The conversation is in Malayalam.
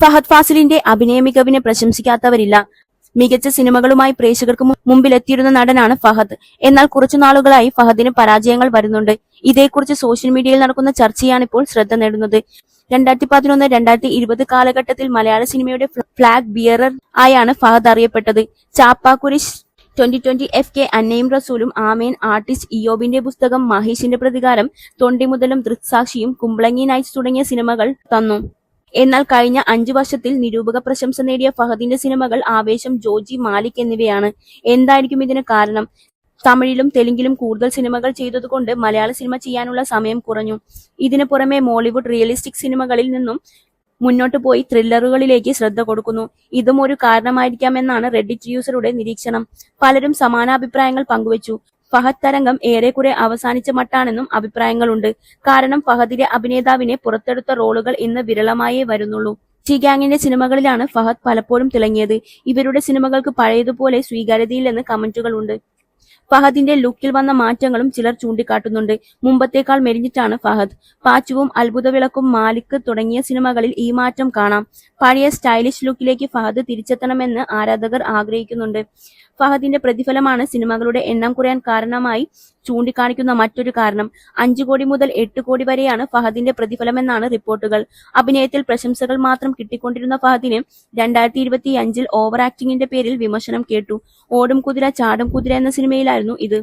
ഫഹദ് ഫാസിലിന്റെ അഭിനയ മികവിനെ പ്രശംസിക്കാത്തവരില്ല. മികച്ച സിനിമകളുമായി പ്രേക്ഷകർക്ക് മുമ്പിലെത്തിയിരുന്ന നടനാണ് ഫഹദ്. എന്നാൽ കുറച്ചു നാളുകളായി ഫഹദിന് പരാജയങ്ങൾ വരുന്നുണ്ട്. ഇതേക്കുറിച്ച് സോഷ്യൽ മീഡിയയിൽ നടക്കുന്ന ചർച്ചയാണ് ഇപ്പോൾ ശ്രദ്ധ നേടുന്നത്. രണ്ടായിരത്തി പതിനൊന്ന് രണ്ടായിരത്തി ഇരുപത് കാലഘട്ടത്തിൽ മലയാള സിനിമയുടെ ഫ്ളാഗ് ബിയറർ ആയാണ് ഫഹദ് അറിയപ്പെട്ടത്. Chappa Kurishu twenty twenty F K അന്നയും റസൂലും ആമേൻ ആർട്ടിസ്റ്റ് ഇയോബിന്റെ പുസ്തകം മഹേഷിന്റെ പ്രതികാരം തൊണ്ടിമുതലും ദൃക്സാക്ഷിയും കുമ്പളങ്ങി നൈറ്റ്സ് തുടങ്ങിയ സിനിമകൾ തന്നു. എന്നാൽ കഴിഞ്ഞ അഞ്ചു വർഷത്തിൽ നിരൂപക പ്രശംസ നേടിയ ഫഹദിന്റെ സിനിമകൾ ആവേശം ജോജി മാലിക് എന്നിവയാണ്. എന്തായിരിക്കും ഇതിന് കാരണം? തമിഴിലും തെലുങ്കിലും കൂടുതൽ സിനിമകൾ ചെയ്തതുകൊണ്ട് മലയാള സിനിമ ചെയ്യാനുള്ള സമയം കുറഞ്ഞു. ഇതിനു പുറമെ മോളിവുഡ് റിയലിസ്റ്റിക് സിനിമകളിൽ നിന്നും മുന്നോട്ട് പോയി ത്രില്ലറുകളിലേക്ക് ശ്രദ്ധ കൊടുക്കുന്നു. ഇതും ഒരു കാരണമായിരിക്കാമെന്നാണ് റെഡിറ്റ് യൂസറുടെ നിരീക്ഷണം. പലരും സമാനാഭിപ്രായങ്ങൾ പങ്കുവച്ചു. ഫഹദ് തരംഗം ഏറെക്കുറെ അവസാനിച്ച മട്ടാണെന്നും അഭിപ്രായങ്ങളുണ്ട്. കാരണം ഫഹദിലെ അഭിനേതാവിനെ പുറത്തെടുത്ത റോളുകൾ ഇന്ന് വിരളമായേ വരുന്നുള്ളൂ. ടി ഗാങ്ങിന്റെ സിനിമകളിലാണ് ഫഹദ് പലപ്പോഴും തിളങ്ങിയത്. ഇവരുടെ സിനിമകൾക്ക് പഴയതുപോലെ സ്വീകാര്യതയില്ലെന്ന് കമന്റുകളുണ്ട്. ഫഹദിന്റെ ലുക്കിൽ വന്ന മാറ്റങ്ങളും ചിലർ ചൂണ്ടിക്കാട്ടുന്നുണ്ട്. മുമ്പത്തേക്കാൾ മെലിഞ്ഞിട്ടാണ് ഫഹദ്. പാച്ചുവും അത്ഭുതവിളക്കും മാലിക് തുടങ്ങിയ സിനിമകളിൽ ഈ മാറ്റം കാണാം. പഴയ സ്റ്റൈലിഷ് ലുക്കിലേക്ക് ഫഹദ് തിരിച്ചെത്തണമെന്ന് ആരാധകർ ആഗ്രഹിക്കുന്നുണ്ട്. ഫഹദിന്റെ പ്രതിഫലമാണ് സിനിമകളുടെ എണ്ണം കുറയാൻ കാരണമായി ചൂണ്ടിക്കാണിക്കുന്ന മറ്റൊരു കാരണം. അഞ്ചു കോടി മുതൽ എട്ട് കോടി വരെയാണ് ഫഹദിന്റെ പ്രതിഫലമെന്നാണ് റിപ്പോർട്ടുകൾ. അഭിനയത്തിൽ പ്രശംസകൾ മാത്രം കിട്ടിക്കൊണ്ടിരുന്ന ഫഹദിന് രണ്ടായിരത്തി ഇരുപത്തി അഞ്ചിൽ ഓവർ ആക്ടിംഗിന്റെ പേരിൽ വിമർശനം കേട്ടു. ഓടും കുതിര ചാടും കുതിര എന്ന സിനിമയിലായിരുന്നു ഇത്.